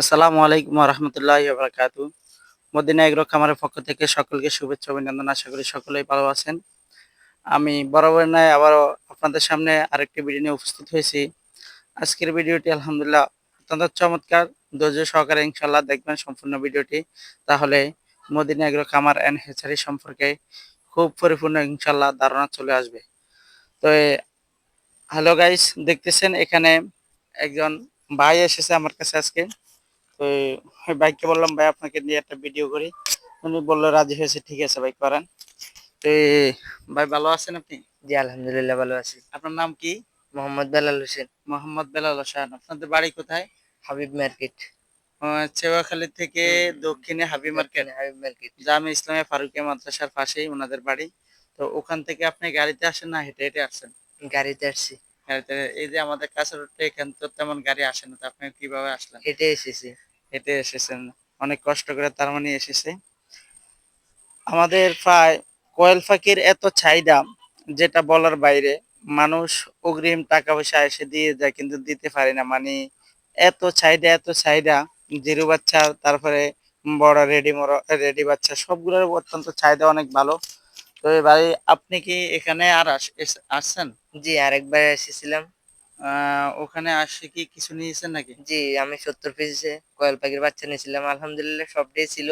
আসসালামু আলাইকুম রহমতুল্লাহ বারকাতু। Medina agro খামারের পক্ষ থেকে সকলকে শুভেচ্ছা অভিনন্দন। আশা করি সকলেই ভালো আছেন। আমি বরাবর নয়, আবারও আপনাদের সামনে আরেকটি ভিডিও নিয়ে উপস্থিত হয়েছি। আজকের ভিডিওটি আলহামদুলিল্লাহ অত্যন্ত চমৎকার। ধৈর্য সহকারে ইনশাল্লাহ দেখবেন সম্পূর্ণ ভিডিওটি তাহলে মদিনা এগ্রো খামার অ্যান্ড হেচারি সম্পর্কে খুব পরিপূর্ণ ইনশাল্লাহ ধারণা চলে আসবে। তো হ্যালো গাইস দেখতেছেন এখানে একজন ভাই এসেছে আমার কাছে আজকে। তো ওই ভাইকে বললাম ভাই আপনাকে নিয়ে একটা ভিডিও করি। উনি বলল রাজি হয়েছে ঠিক আছে ভাই করেন। তো ভাই ভালো আছেন আপনি? জি আলহামদুলিল্লাহ ভালো আছি। আপনার নাম কি? মোহাম্মদ বেলাল হোসেন। মোহাম্মদ বেলাল হোসেন। আপনাদের বাড়ি কোথায়? হাবিব মার্কেট। চেওয়াখালী থেকে দক্ষিণে হাবি মার্কেট। হাবিব মার্কেট। জামে ইসলামে ফারুকিয়া মাদ্রাসার পাশেই ওনাদের বাড়ি। তো ওখান থেকে আপনি গাড়িতে আসেন না হেঁটে হেঁটে আসেন? গাড়িতে আসছি। এই যে আমাদের কাছে এখান তো তেমন গাড়ি আসে না তো আপনি কীভাবে আসলেন? হেঁটে এসেছি। হেঁটে এসেছেন। অনেক কষ্ট করে তার মানে এসেছে। আমাদের প্রায় কয়েল ফাঁকির এত চাহিদা যেটা বলার বাইরে মানুষ অগ্রিম টাকা পয়সা এসে দিয়ে যায় কিন্তু দিতে পারে না। মানে এত চাহিদা এত চাহিদা জিরু বাচ্চা তারপরে বড় রেডি রেডি বাচ্চা সবগুলোর অত্যন্ত চাহিদা অনেক ভালো। তো এবারে আপনি কি এখানে আর আস- আসছেন? জি আরেকবার এসেছিলাম। ওখানে আসে কি কিছু নিয়েছেন নাকি? জি আমি সত্তর পিসে কয়েল পাখির বাচ্চা নিয়েছিলাম। আলহামদুলিল্লাহ সব ডে ছিল।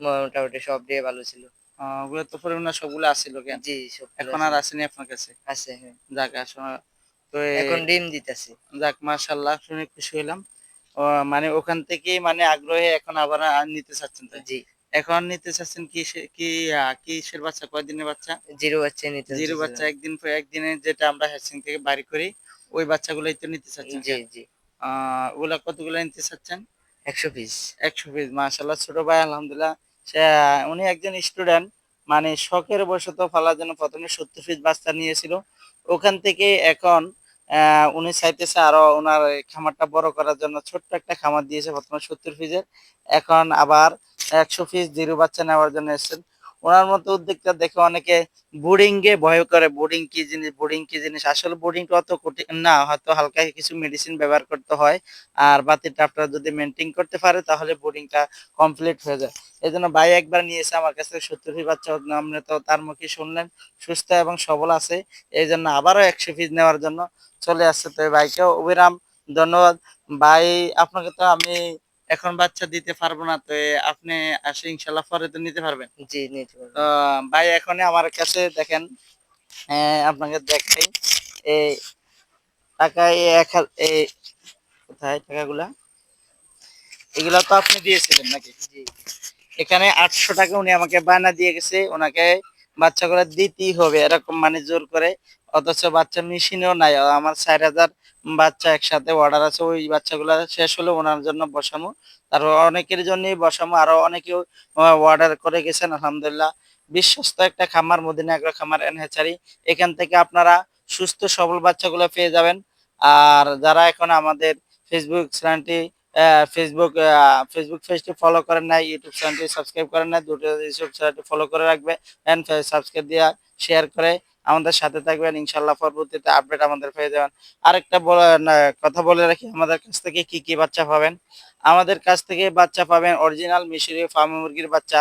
মোটামুটি সব ডে ভালো ছিল। ওগুলো তো পরিমাণ সবগুলো আসছিল কেন? জি সব এখন আর আসেনি। আপনার কাছে? আছে হ্যাঁ। যাক তো এখন ডিম দিতেছি। যাক মাশাল্লাহ শুনে খুশি হলাম। মানে ওখান থেকে মানে আগ্রহে এখন আবার নিতে চাচ্ছেন তাই? জি। এখন নিতে চাচ্ছেন কি কি কিসের বাচ্চা? কয়দিনের বাচ্চা? জিরো বাচ্চা নিতে জিরো বাচ্চা একদিন পর একদিনে যেটা আমরা হ্যাচিং থেকে বাড়ি করি ওই বাচ্চাগুলোই তো নিতে চাচ্ছেন জি জি। ওগুলা কতগুলো নিতে চাচ্ছেন? একশো পিস। একশো পিস মাশাল্লাহ ছোট ভাই আলহামদুলিল্লাহ। সে উনি একজন স্টুডেন্ট মানে শখের বশত ফালার জন্য প্রথমে সত্তর পিস বাচ্চা নিয়েছিল। ওখান থেকে এখন উনি চাইতেছে আরও ওনার খামারটা বড় করার জন্য ছোট্ট একটা খামার দিয়েছে বর্তমানে সত্তর ফিজের। এখন আবার একশো ফিজ জিরো বাচ্চা নেওয়ার জন্য এসেছেন। ওনার মতো উদ্যোগটা দেখে অনেকে বোর্ডিং এ ভয় করে। বোর্ডিং কি জিনিস? বোর্ডিং কি জিনিস? আসলে বোর্ডিংটা অত কঠিন না। হয়তো হালকা কিছু মেডিসিন ব্যবহার করতে হয়। আর বাতিটা আপনারা যদি মেনটেন করতে পারে, তাহলে বোর্ডিংটা কমপ্লিট হয়ে যায়। এই জন্য ভাই একবার নিয়েছে আমার কাছে সত্তর পিস বাচ্চা। আপনি তো তার মুখে শুনলেন, সুস্থ এবং সবল আছে। এই জন্য আবারও একশো পিস নেওয়ার জন্য চলে আসছে। তো এই ভাইকেও অবিরাম ধন্যবাদ। ভাই, আপনাকে তো আমি এখন বাচ্চা দিতে পারব না তো আপনি আসে ইনশাল্লাহ পরে তো নিতে পারবেন। জি নিতে পারব। তো ভাই এখন আমার কাছে দেখেন আহ, আপনাকে দেখাই এই টাকা এই এক এই কোথায় টাকাগুলা? এগুলা তো আপনি দিয়েছিলেন নাকি? জি। এখানে আটশো টাকা উনি আমাকে বায়না দিয়ে গেছে ওনাকে বাচ্চাগুলো দিতেই হবে, এরকম মানে জোর করে। অথচ বাচ্চা মেশিনেও নাই। আমার চার হাজার বাচ্চা একসাথে অর্ডার আছে, ওই বাচ্চাগুলো শেষ হলে ওনার জন্য বসামো। তারপর অনেকের জন্যই বসামো। আরও অনেকেও অর্ডার করে গেছেন, আলহামদুলিল্লাহ। বিশ্বস্ত একটা খামার, মদিনা এগ্রো খামার, এনহেচারি। এখান থেকে আপনারা সুস্থ, সবল বাচ্চাগুলো পেয়ে যাবেন। আর যারা এখন আমাদের ফেসবুক চ্যানেলটি ফেসবুক ফেসবুক পেজটি ফলো করেন নাই ইউটিউব চ্যানেলটি সাবস্ক্রাইব করেন নাই, দুটো ইউটিউব চ্যানেলটি ফলো করে রাখবে সাবস্ক্রাইব দিয়ে শেয়ার করে আমাদের সাথে থাকবেন, ইনশাল্লাহ পরবর্তীতে আপডেট আমাদের পেয়ে যাবেন। আরেকটা কথা বলে রাখি, আমাদের কাছ থেকে কি কি বাচ্চা পাবেন? আমাদের কাছ থেকে বাচ্চা পাবেন অরিজিনাল মিশরীয় ফার্ম মুরগির বাচ্চা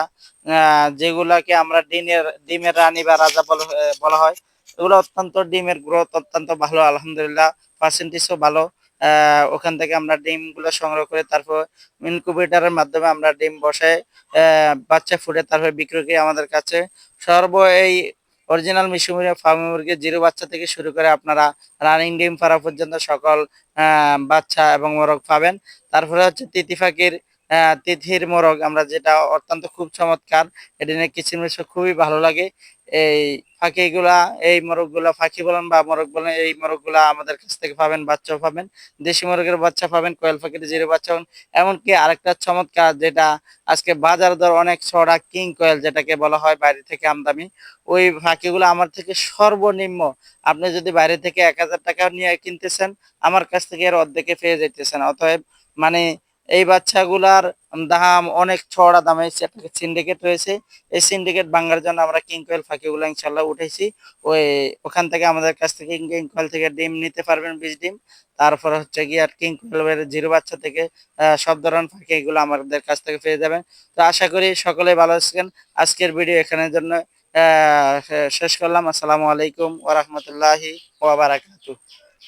যেগুলাকে আমরা ডিমের ডিমের রানী বা রাজা বলা হয়- এগুলো অত্যন্ত ডিমের গ্রোথ, অত্যন্ত ভালো, আলহামদুলিল্লাহ পার্সেন্টেজও ভালো। ওখান থেকে আমরা ডিমগুলো সংগ্রহ করে তারপর ইনকুবেটারের মাধ্যমে আমরা ডিম বসাই বাচ্চা ফুটে তারপর বিক্রি করি আমাদের কাছে। সর্ব এই অরিজিনাল মিশুমিয়া ফার্ম মুরগি জিরো বাচ্চা থেকে শুরু করে আপনারা রানিং ডিম পাড়া পর্যন্ত সকল বাচ্চা এবং মোরগ পাবেন। তারপরে হচ্ছে তিতি ফাঁকির তিথির মোরগ। আমরা যেটা অত্যন্ত খুব চমৎকার, এটা নিয়ে কিচিমিচ খুবই ভালো লাগে। এই ফাঁকিগুলা, এই মোরগগুলা ফাঁকি বলেন বা মোরগ বলেন, এই মোরগগুলা আমাদের কাছ থেকে পাবেন, বাচ্চাও পাবেন। দেশি মোরগের বাচ্চা পাবেন, কয়েল পাখির জিরো বাচ্চা পাবেন। এমনকি আরেকটা চমৎকার যেটা, আজকে বাজার দর অনেক ছড়া কিং কয়েল যেটাকে বলা হয় বাইরে থেকে আমদামি ওই ফাঁকিগুলো আমার থেকে সর্বনিম্ন। আপনি যদি বাইরে থেকে এক হাজার টাকা নিয়ে কিনতেছেন, আমার কাছ থেকে এর অর্ধেকে পেয়ে যাইতেছেন। অতএব মানে এই বাচ্চাগুলার দাম অনেক ছড়া দামে একটা সিন্ডিকেট রয়েছে। এই সিন্ডিকেট ভাঙার জন্য আমরা কিং কোয়েল ফাঁকিগুলো ইনশাল্লাহ উঠেছি ওই ওখান থেকে আমাদের কাছ থেকে কিং থেকে ডিম নিতে পারবেন বিশ ডিম। তারপর হচ্ছে গিয়ে আর কিং জিরো বাচ্চা থেকে সব ধরনের ফাঁকি এগুলো আমাদের কাছ থেকে পেয়ে যাবেন। তো আশা করি সকলে ভালো আছেন। আজকের ভিডিও এখানের জন্য শেষ করলাম। আসসালামু আলাইকুম ওরহমতুল্লাহি ওয়াবারাকাতুহ